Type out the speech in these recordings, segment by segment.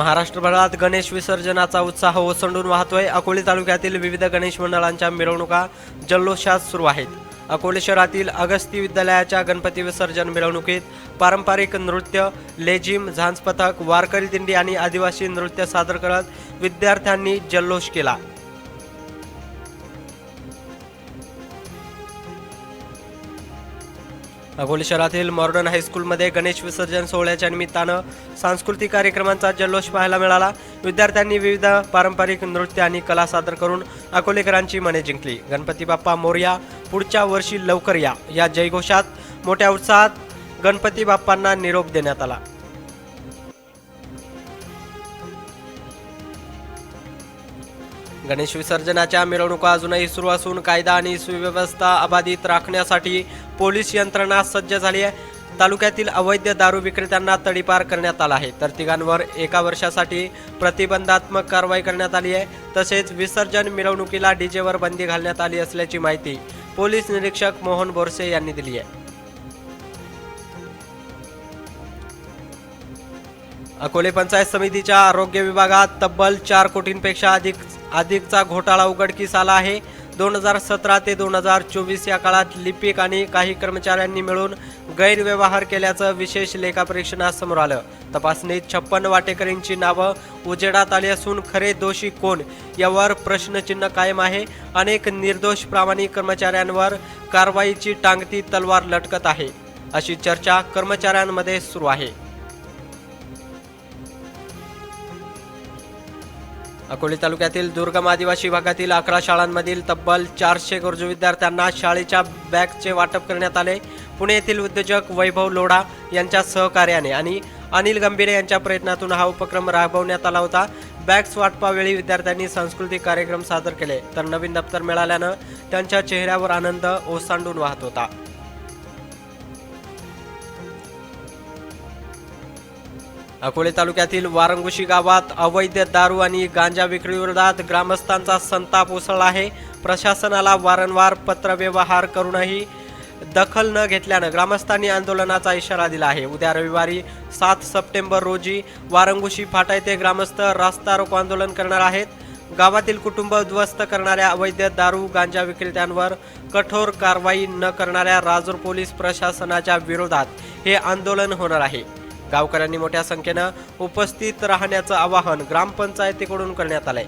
महाराष्ट्रभरात गणेश विसर्जनाचा उत्साह ओसंडून वाहतोय. अकोले तालुक्यातील विविध गणेश मंडळांच्या मिरवणुका जल्लोषात सुरू आहेत. अकोले शहरातील अगस्ती विद्यालयाच्या गणपती विसर्जन मिरवणुकीत पारंपरिक नृत्य लेझिम झांज पथक वारकरी दिंडी आणि आदिवासी नृत्य सादर करत विद्यार्थ्यांनी जल्लोष केला. अकोले शहरातील मॉर्डन हायस्कूलमध्ये गणेश विसर्जन सोहळ्याच्या निमित्तानं सांस्कृतिक कार्यक्रमांचा जल्लोष पाहायला मिळाला. विद्यार्थ्यांनी विविध पारंपरिक नृत्य आणि कला सादर करून अकोलेकरांची मने जिंकली. गणपती बाप्पा मोरया पुढच्या वर्षी लवकर या. या जयघोषात मोठ्या उत्साहात गणपती बाप्पांना निरोप देण्यात आला. गणेश विसर्जनाच्या मिरवणुका अजूनही सुरू असून कायदा आणि सुव्यवस्था अबाधित राखण्यासाठी पोलीस यंत्रणा सज्ज झाली आहे. तालुक्यातील अवैध दारू विक्रेत्यांना तडीपार करण्यात आला आहे. तर तिघांवर एका वर्षासाठी प्रतिबंधात्मक कारवाई करण्यात आली आहे. तसेच विसर्जन मिरवणुकीला डीजेवर बंदी घालण्यात आली असल्याची माहिती पोलीस निरीक्षक मोहन बोरसे यांनी दिली आहे. अकोले पंचायत समितीच्या आरोग्य विभागात तब्बल चार कोटींपेक्षा अधिक अधिकचा घोटाळा उघडकीस आला आहे. दोन हजार सतरा ते दोन हजार चोवीस या काळात लिपिक आणि काही कर्मचाऱ्यांनी मिळून गैरव्यवहार केल्याचं विशेष लेखापरीक्षणात समोर आलं. तपासणीत छप्पन वाटेकरींची नावं उजेडात आली असून खरे दोषी कोण यावर प्रश्नचिन्ह कायम आहे. अनेक निर्दोष प्रामाणिक कर्मचाऱ्यांवर कारवाईची टांगती तलवार लटकत आहे. अशी चर्चा कर्मचाऱ्यांमध्ये सुरू आहे. अकोले तालुक्यातील दुर्गम आदिवासी भागातील अकरा शाळांमधील तब्बल चारशे गरजू विद्यार्थ्यांना शाळेच्या बॅगचे वाटप करण्यात आले. पुणे येथील उद्योजक वैभव लोढा यांच्या सहकार्याने आणि अनिल गंभीरे यांच्या प्रयत्नातून हा उपक्रम राबवण्यात आला होता. बॅग्स वाटपावेळी विद्यार्थ्यांनी सांस्कृतिक कार्यक्रम सादर केले. तर नवीन दप्तर मिळाल्यानं त्यांच्या चेहऱ्यावर आनंद ओसांडून वाहत होता. अकोले तालुक्यातील वारंगुशी गावात अवैध दारू आणि गांजा विक्रीविरोधात ग्रामस्थांचा संताप उसळला आहे. प्रशासनाला वारंवार पत्रव्यवहार करूनही दखल न घेतल्यानं ग्रामस्थांनी आंदोलनाचा इशारा दिला आहे. उद्या रविवारी सात सप्टेंबर रोजी वारंगुशी फाटा येथे ग्रामस्थ रास्ता रोको आंदोलन करणार आहेत. गावातील कुटुंब उद्ध्वस्त करणाऱ्या अवैध दारू गांजा विक्रेत्यांवर कठोर कारवाई न करणाऱ्या राजूर पोलीस प्रशासनाच्या विरोधात हे आंदोलन होणार आहे. गावकऱ्यांनी मोठ्या संख्येनं उपस्थित राहण्याचं आवाहन ग्रामपंचायतीकडून करण्यात आलंय.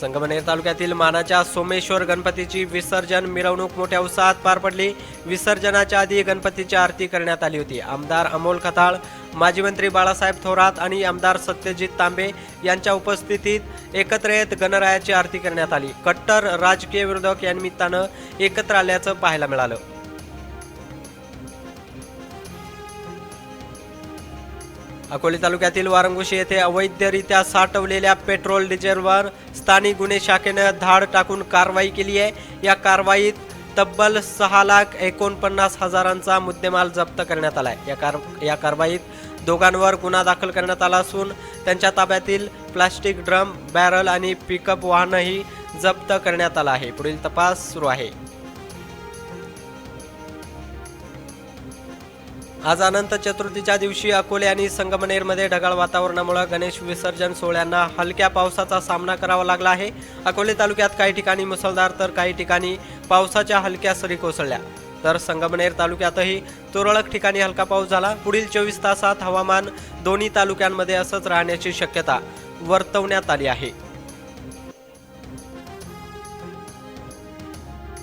संगमनेर तालुक्यातील मानाच्या सोमेश्वर गणपतीची विसर्जन मिरवणूक मोठ्या उत्साहात पार पडली. विसर्जनाच्या आधी गणपतीची आरती करण्यात आली होती. आमदार अमोल खताळ माजी मंत्री बाळासाहेब थोरात आणि आमदार सत्यजित तांबे यांच्या उपस्थितीत एकत्र येत गणरायाची आरती करण्यात आली. कट्टर राजकीय विरोधक या निमित्तानं एकत्र आल्याचं पाहायला मिळालं. अकोले तालुक्यातील वारंगुशी येथे अवैधरित्या साठवलेल्या पेट्रोल डिझेलवर स्थानिक गुन्हे शाखेनं धाड टाकून कारवाई केली आहे. या कारवाईत तब्बल सहा लाख एकोणपन्नास हजारांचा मुद्देमाल जप्त करण्यात आलाय. या कार या कारवाईत दोघांवर गुन्हा दाखल करण्यात आला असून त्यांच्या ताब्यातील प्लास्टिक ड्रम बॅरल आणि पिकअप वाहनही जप्त करण्यात आलं आहे. पुढील तपास सुरू आहे. आज अनंत चतुर्थीच्या दिवशी अकोले आणि संगमनेरमध्ये ढगाळ वातावरणामुळे गणेश विसर्जन सोहळ्यांना हलक्या पावसाचा सामना करावा लागला आहे. अकोले तालुक्यात काही ठिकाणी मुसळधार तर काही ठिकाणी पावसाच्या हलक्या सरी कोसळल्या. तर संगमनेर तालुक्यातही तुरळक ठिकाणी हलका पाऊस झाला. पुढील चोवीस तासात हवामान दोन्ही तालुक्यांमध्ये असंच राहण्याची शक्यता वर्तवण्यात आली आहे.